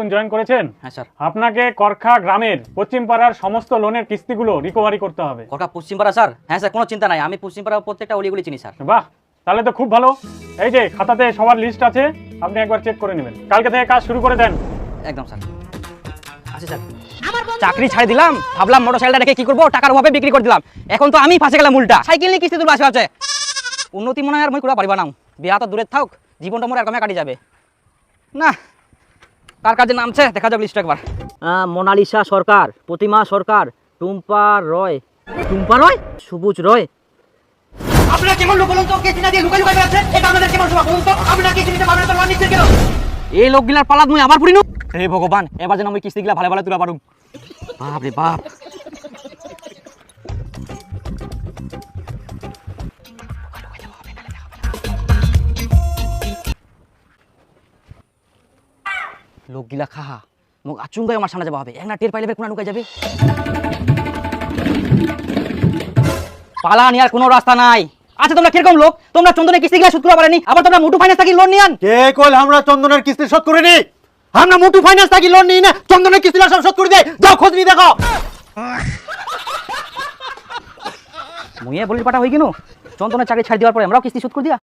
নতুন জয়েন করেছেন? হ্যাঁ স্যার। আপনাকে করখা গ্রামের পশ্চিম পাড়ার সমস্ত লোনের কিস্তিগুলো রিকভারি করতে হবে। কলকা পশ্চিমপাড়া স্যার? হ্যাঁ স্যার কোনো চিন্তা নাই। আমি পশ্চিমপাড়ার প্রত্যেকটা অলিগুলি চিনি স্যার। বাহ তাহলে তো খুব ভালো। এই যে খাতাতে সবার লিস্ট আছে আপনি একবার চেক করে নেবেন। কালকে থেকে কাজ শুরু করে দেন। একদম স্যার। আচ্ছা স্যার। চাকরি ছাড়ি দিলাম ভাবলাম মোটর সাইকেলটা রেখে কি করব? টাকার অভাবে বিক্রি করে দিলাম। এখন তো আমি ফাঁসে গেলাম উল্টা। সাইকেল নিয়ে কিস্তি তুলবা আছে। উন্নতি মনে হয় আর মই করা পারিবা না। বিয়া তো দূরে থাক জীবনটা মোর এরকমই কাটি যাবে। না কার কাজে নামছে দেখা যাবে লিস্ট একবার। আহ, মোনালিসা সরকার প্রতিমা সরকার টুম্পা রয়। টুম্পা রয়? সবুজ রয়। আপনারা কেমন লোক বলুন তো? কে চিনা দিয়ে লুকাই লুকাই বেড়াচ্ছে? এটা আমাদের কেমন শোভা বলুন তো? আপনারা কে চিনিতে পারবেন তো নিচ্ছেন কেন? এই লোকগুলার পালাত মুই আবার পড়িনু? হে ভগবান এবার যেন আমি কিস্তিগুলা ভালো ভালো তুলা পারুম। বাপ রে বাপ। লোকগিলা খাহা মোক আচুঙ্গাই আমার সামনে যাবা হবে। এক না টের পাইলে কোনা নুকাই যাবে। পালা নেওয়ার কোনো রাস্তা নাই। আচ্ছা তোমরা কীরকম লোক? তোমরা চন্দনের কিস্তি গিলা সুদ তুলা পারেনি? আবার তোমরা মুটু ফাইন্যান্স থাকি লোন নিয়ান? কে কইল আমরা চন্দনের কিস্তি শোধ করে নি আমরা মুটু ফাইন্যান্স থাকি লোন নিই না। চন্দনের কিস্তিটা সব শোধ করে দেয় যাও খোঁজ নিয়ে দেখো। মুইয়ে বলির পাটা হই গেল চন্দনের চাকরি ছাড়ি দেওয়ার পরে আমরাও কিস্তি শোধ করে দিয়া